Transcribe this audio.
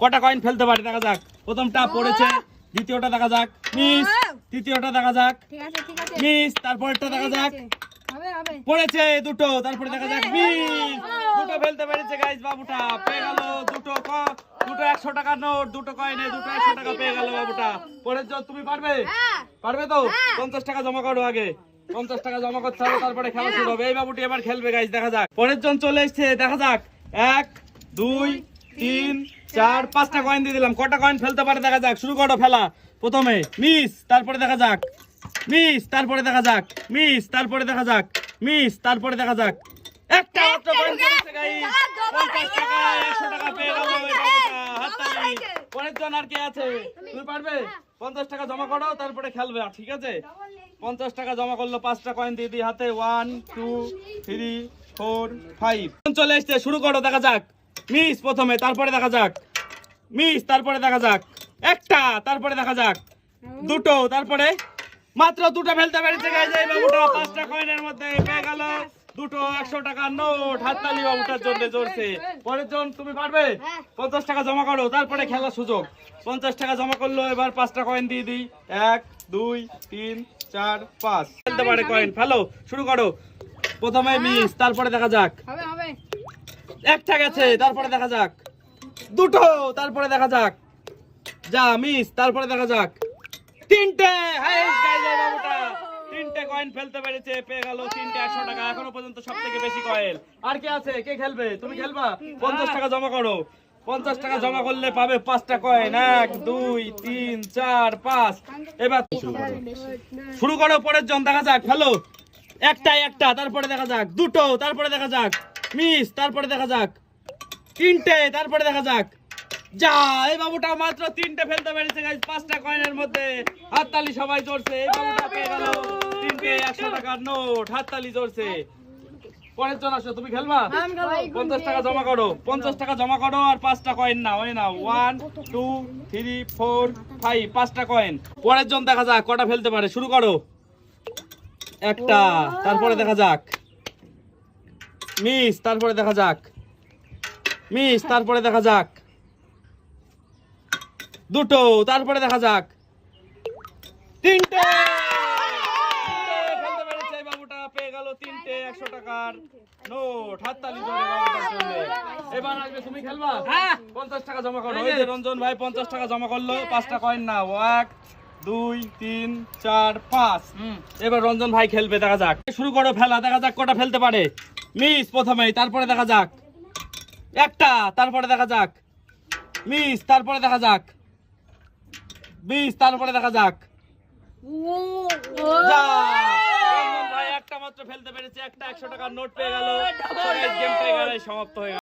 কটা কয়েন ফেলতে পারে? দেখা যাক। প্রথমটা পড়েছে দ্বিতীয়টা দেখা যাক। মিস তৃতীয়টা দেখা যাক। মিস তারপরেরটা দেখা যাক। পড়েছে দুটো তারপরে দেখা যাক। মিস দুটো ফেলতে পেরেছে গাইস বাবুটা। পেয়ে গেল দুটো ক- দুটো একশো টাকার নোট দুটো কয়েনে দুটো একশো টাকা পেয়ে গেল বাবুটা। পরের জন তুমি পারবে? পারবে তো? পঞ্চাশ টাকা জমা করো আগে। পঞ্চাশ টাকা জমা করতে হবে তারপরে খেলা শুরু হবে। এই বাবুটি এবার খেলবে গাইস দেখা যাক। পরের জন চলে এসছে দেখা যাক। এক দুই তিন চার পাঁচটা কয়েন দিয়ে দিলাম। কটা কয়েন ফেলতে পারে দেখা যাক। শুরু করো ফেলা। প্রথমে মিস তারপরে দেখা যাক। মিস তারপরে দেখা যাক। মিস তারপরে দেখা যাক। মিস তারপরে দেখা যাক। একটা মাত্র কয়েন পড়েছে গাইস 50 টাকা 100 টাকা পেয়ে গেল। হাততালি। পরের জন আর কে আছে? তুমি পারবে? 50 টাকা জমা করো তারপরে খেলবে। ঠিক আছে? 50 টাকা জমা করল পাঁচটা কয়েন দিয়ে দিই হাতে। 1 2 3 4 5 চলে শুরু করো দেখা যাক। মিস প্রথমে তারপরে দেখা যাক। মিস তারপরে দেখা যাক। একটা তারপরে দেখা যাক। দুটো তারপরে মাত্র দুটো ফেলতে পেরেছে গাইজ এই বাবুটা পাঁচটা কয়েনের মধ্যে পেয়ে গেল। দুটো একশো টাকার নোট হাততালি বাবুটার জন্য জোরছে পরের জন তুমি পারবে? পঞ্চাশ টাকা জমা করো তারপরে খেলার সুযোগ। পঞ্চাশ টাকা জমা করল এবার পাঁচটা কয়েন দিয়ে দিই। এক দুই তিন চার পাঁচ। ফেলতে পারে কয়েন ফেলো শুরু করো। প্রথমে মিস তারপরে দেখা যাক। একটা গেছে, তারপরে দেখা যাক। দুটো, তারপরে দেখা যাক। যা মিস তারপরে দেখা যাক। তিনটে তিনটে কয়েন ফেলতে পেরেছে, পেয়ে গেল তিনটে একশো টাকা। এখনও পর্যন্ত সব থেকে বেশি কয়েন আর কে আছে? কে খেলবে? তুমি খেলবা? পঞ্চাশ টাকা জমা করো। পঞ্চাশ টাকা জমা করলে পাবে পাঁচটা কয়েন এক, দুই, তিন, চার, পাঁচ। এবার শুরু করো, পরের জন। দেখা যাক হ্যালো একটা একটা, তারপরে দেখা যাক। দুটো, তারপরে দেখা যাক। মিস তারপরে দেখা যাক। তিনটে তারপরে দেখা যাক। যা এই বাবুটা মাত্র তিনটে ফেলতে পেরেছে গাইস পাঁচটা কয়েনের মধ্যে। হাততালি সবাই জোরছে এই বাবুটা পেয়ে গেল। তিনটে একশো টাকার নোট হাততালি জোরছে পরের জন আসো তুমি খেলবা? পঞ্চাশ টাকা জমা করো পঞ্চাশ টাকা জমা করো আর পাঁচটা কয়েন নাও ওই নাও। One two three four five পাঁচটা কয়েন পরের জন দেখা যাক কটা ফেলতে পারে শুরু করো। একটা তারপরে দেখা যাক। মিস তারপরে দেখা যাক। মিস তারপরে দেখা যাক। দুটো তারপরে দেখা যাক। তিনটে! তিনটে পেরেছে বাবুটা পেয়ে গেল তিনটে একশো টাকার নোট। হাততালি ধরে এবার আসবে তুমি খেলবা? হ্যাঁ। পঞ্চাশ টাকা জমা করো। ওই যে রঞ্জন ভাই পঞ্চাশ টাকা জমা করল পাঁচটা কয়েন না এক দুই তিন চার পাঁচ। এবার রঞ্জন ভাই খেলবে দেখা যাক। শুরু করো ফেলা দেখা যাক কটা ফেলতে পারে। মিস প্রথমে তারপরে দেখা যাক। একটা তারপরে দেখা যাক। মিস তারপরে দেখা যাক। মিস তারপরে দেখা যাক! একটা মাত্র ফেলতে পেরেছে একটা একশো টাকার নোট পেয়ে গেল। গেম পেয়ে গেল সমাপ্ত হয়ে গেল।